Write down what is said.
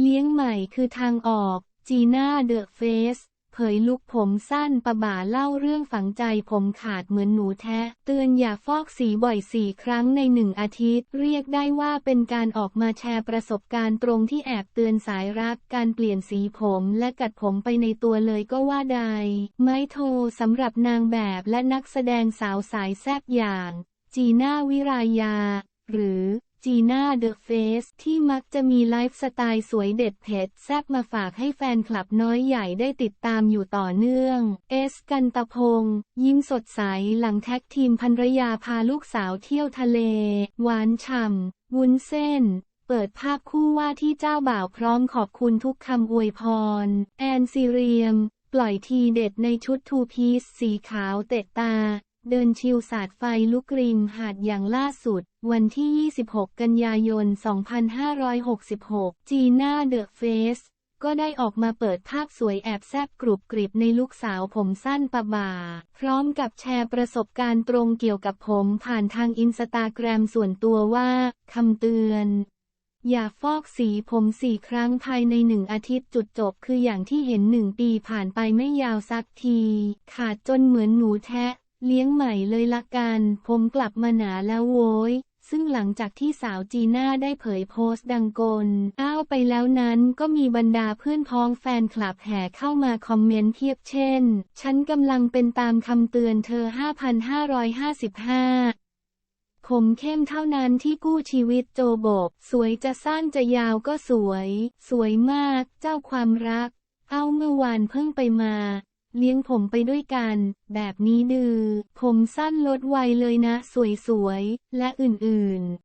เลี้ยงใหม่คือทางออก จีน่าเดอะเฟสเผยลุกผมสั้นปะบ่าเล่าเรื่องฝังใจผมขาดเหมือนหนูแทะเตือนอย่าฟอกสีบ่อยสี่ครั้งในหนึ่งอาทิตย์ เรียกได้ว่าเป็นการออกมาแชร์ประสบการณ์ตรงที่แอบเตือนสายรัก การเปลี่ยนสีผมและกัดผมไปในตัวเลยก็ว่าได้ไม้โทสำหรับนางแบบและนักแสดงสาวสายแซบอย่าง จีน่าวิรายา หรือ จีน่าเดอะเฟสที่มักจะมีไลฟ์สไตล์สวยเด็ดเผ็ดแซบมาฝากให้แฟนคลับน้อยใหญ่ได้ติดตามอยู่ต่อเนื่อง เอสกันตะพง ยิ้มสดใสหลังแท็กทีมภรรยาพาลูกสาวเที่ยวทะเล หวานฉ่ำ วุ้นเส้นเปิดภาพคู่ว่าที่เจ้าบ่าวพร้อมขอบคุณทุกคำอวยพร แอนซีเรียม ปล่อยทีเด็ดในชุดทูพีซสีขาวเตะตา เดินชิลสาดไฟลุกริมหาดอย่างล่าสุด วันที่ 26 กันยายน 2566 จีน่าเดอะเฟสก็ได้ออกมาเปิดภาพสวยแอบแซบกรุบกริบในลูกสาวผมสั้นปะบ่าพร้อมกับแชร์ประสบการณ์ตรงเกี่ยวกับผมผ่านทางอินสตาแกรมส่วนตัวว่า คำเตือนอย่าฟอกสีผมสี่ครั้งภายในหนึ่งอาทิตย์จุดจบคืออย่างที่เห็นหนึ่งปีผ่านไปไม่ยาวสักที ขาดจนเหมือนหนูแทะ เลี้ยงใหม่เลยละกัน ผมกลับมาหนาแล้วโว้ย ซึ่งหลังจากที่สาวจีน่าได้เผยโพสต์ดังกล อ้าวไปแล้วนั้นก็มีบรรดาเพื่อนพ้องแฟนคลับแห่เข้ามาคอมเมนต์เทียบเช่น ฉันกำลังเป็นตามคำเตือนเธอ 5,555ผมเข้มเท่านั้นที่กู้ชีวิตโจโบก สวยจะสั้นจะยาวก็สวย สวยมาก เจ้าความรัก เอาเมื่อวานเพิ่งไปมา เลี้ยงผมไปด้วยกัน แบบนี้ดือ ผมสั้นลดไวเลยนะ สวยๆ และอื่นๆ